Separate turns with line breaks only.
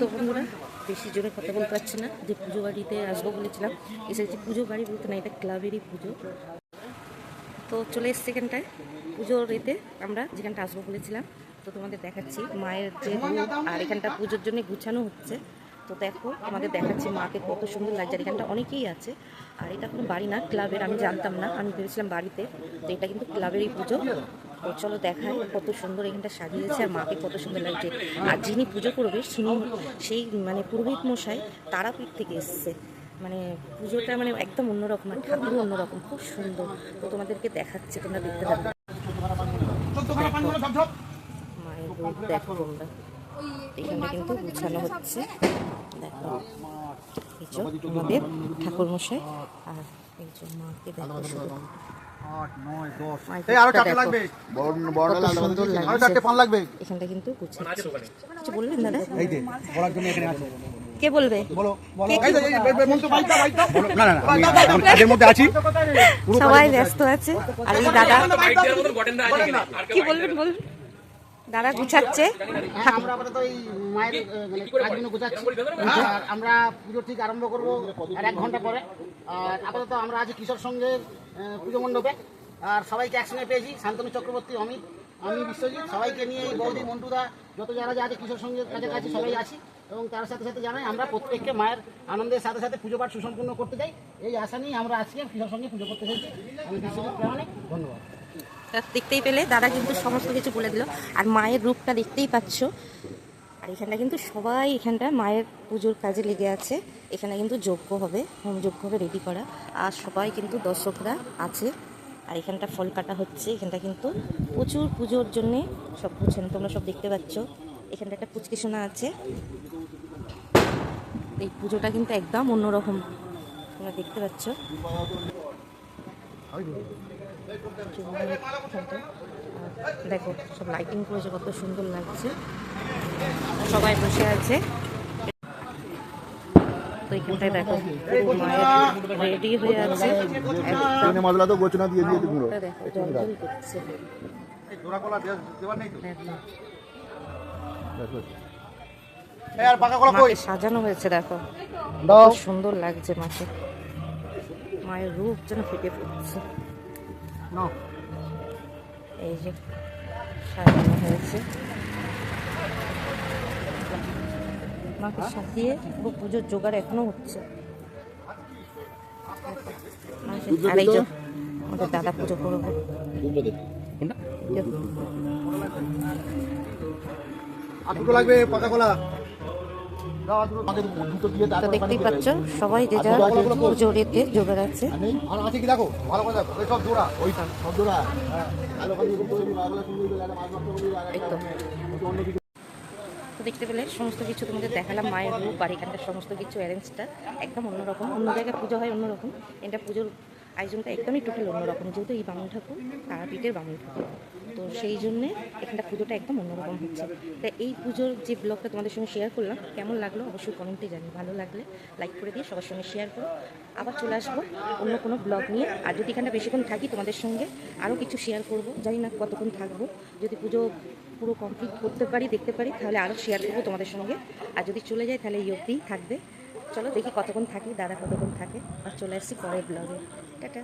তো বন্ধুরা, বেশি জোরে কথা বলতে পারছি না, যে পুজো বাড়িতে আসব বলেছিলাম এসেছি পুজো বাড়ি বলতে না, এটা ক্লাবেরই পুজো। তো চলে এসছি এখানটায় পুজোর এতে আমরা যেখানটা আসব বলেছিলাম, তো তোমাদের দেখাচ্ছি মায়ের যে আর এখানটা পুজোর জন্য গুছানো হচ্ছে। তো দেখো, তোমাদের দেখাচ্ছি মাকে কত সুন্দর লাগছে এখানটা অনেকেই আছে, আর এটা কোনো বাড়ি না, ক্লাবের, আমি জানতাম না, আমি ভেবেছিলাম বাড়িতে, তো এটা কিন্তু ক্লাবেরই পুজো। চলো দেখায় কত সুন্দর এখানটা সাজিয়েছে, আর মাকে কত সুন্দর লাগছে। আর যিনি পুজো করবে তিনি সেই মানে পুরোহিত মশাই তারাপীঠ থেকে এসছে। মানে পুজোটা মানে একদম অন্যরকম, আর ঠাকুরও অন্যরকম, খুব সুন্দর। তো তোমাদেরকে দেখাচ্ছে, তোমরা দেখতে পাবে মায়ের দেখো তোমরা। কিন্তু হচ্ছে। দেখো, এই ঠাকুর মশাই আর এই মাকে দেখো এখানটা কিন্তু কিছু বলবেন দাদা কে বলবে সবাই ব্যস্ত আছে আর এই দাদা কি বলবেন বলুন দাদা গুছাচ্ছে
হ্যাঁ আমরা আপাতত এই মায়ের মানে কাজগুলো গোছাচ্ছি আমরা পুজো ঠিক আরম্ভ করব আর এক ঘণ্টা পরে আর আপাতত আমরা আজ কিশোর সঙ্গের আহ, পুজো মণ্ডপে। আর সবাইকে একসঙ্গে পেয়েছি, শান্তনু চক্রবর্তী, অমিত, আমি, বিশ্বজিৎ, সবাইকে নিয়ে এই বৌদি, মন্টুদা, যত যারা যা আছে কিশোর সঙ্গের কাছাকাছি সবাই আছি। এবং তার সাথে সাথে জানাই, আমরা প্রত্যেককে মায়ের আনন্দের সাথে সাথে পুজো পাঠ সুসম্পূর্ণ করতে চাই। এই আশা নিয়ে আমরা আজকে কিশোর সঙ্গে পুজো করতে চাইছি। আমি বিশ্বজিৎ প্রামাণিক, ধন্যবাদ।
দেখতেই পেলে, দাদা কিন্তু সমস্ত কিছু বলে দিল। আর মায়ের রূপটা দেখতেই পাচ্ছ। আর এখানটা কিন্তু সবাই এখানটা মায়ের পুজোর কাজে লেগে আছে। এখানে কিন্তু যজ্ঞ হবে, হোম যজ্ঞ হবে রেডি করা। আর সবাই কিন্তু দর্শকরা আছে। আর এখানটা ফল কাটা হচ্ছে। এখানটা কিন্তু প্রচুর পুজোর জন্যে সব বুঝছেন তোমরা সব দেখতে পাচ্ছ। এখানটা একটা পুচকি সোনা আছে। এই পুজোটা কিন্তু একদম অন্যরকম। তোমরা দেখতে পাচ্ছ। দেখো, সব লাইটিং করেছে, কত সুন্দর লাগছে। সবাই বসে আছে। তো এখানটায় দেখো রেডি হয়ে আছে।
মশলা তো গোচনা দিয়ে গুঁড়ো
সাজানো হয়েছে দেখো। সুন্দর লাগছে মাকে। মায়ের রূপ যেন ফেটে পড়ছে। এই যে সাজানো হয়েছে। মাকে সাজিয়ে পুরো পুজোর জোগাড় এখনও হচ্ছে। আর এই আমাদের দাদা পুজো করব। তো দেখতেই পাচ্ছ সবাই যে যার এতে জোগাড় আছে। এই তো
একটা অন্য কিছু
তো দেখতে পেলে সমস্ত কিছু তোমাদের দেখালাম, মায়ের রূপ এখানকার সমস্ত কিছু অ্যারেঞ্জটা একদম অন্যরকম, অন্য জায়গায় পুজো হয় অন্যরকম, এটা পুজোর আয়োজনটা একদমই টোটাল অন্যরকম, যেহেতু এই বামুন ঠাকুর তারাপীঠের বামুন ঠাকুর। তো সেই জন্যে এখানটা পুজোটা একদম অন্যরকম হচ্ছে। তা এই পুজোর যে ব্লগটা তোমাদের সঙ্গে শেয়ার করলাম, কেমন লাগল অবশ্যই কমেন্টে জানি ভালো লাগলে লাইক করে দিয়ে সবার সঙ্গে শেয়ার করো। আবার চলে আসব অন্য কোনো ব্লগ নিয়ে। আর যদি এখানটা বেশিক্ষণ থাকি তোমাদের সঙ্গে আরও কিছু শেয়ার করব। জানি না কতক্ষণ থাকব। যদি পুজো পুরো কমপ্লিট করতে পারি, দেখতে পারি, তাহলে আরও শেয়ার করব তোমাদের সঙ্গে। আর যদি চলে যায় তাহলে এই অবধিই থাকবে। চলো দেখি কতক্ষণ থাকি দাদা কতক্ষণ থাকে আর চলে আসছি পরের ব্লগে টাটা।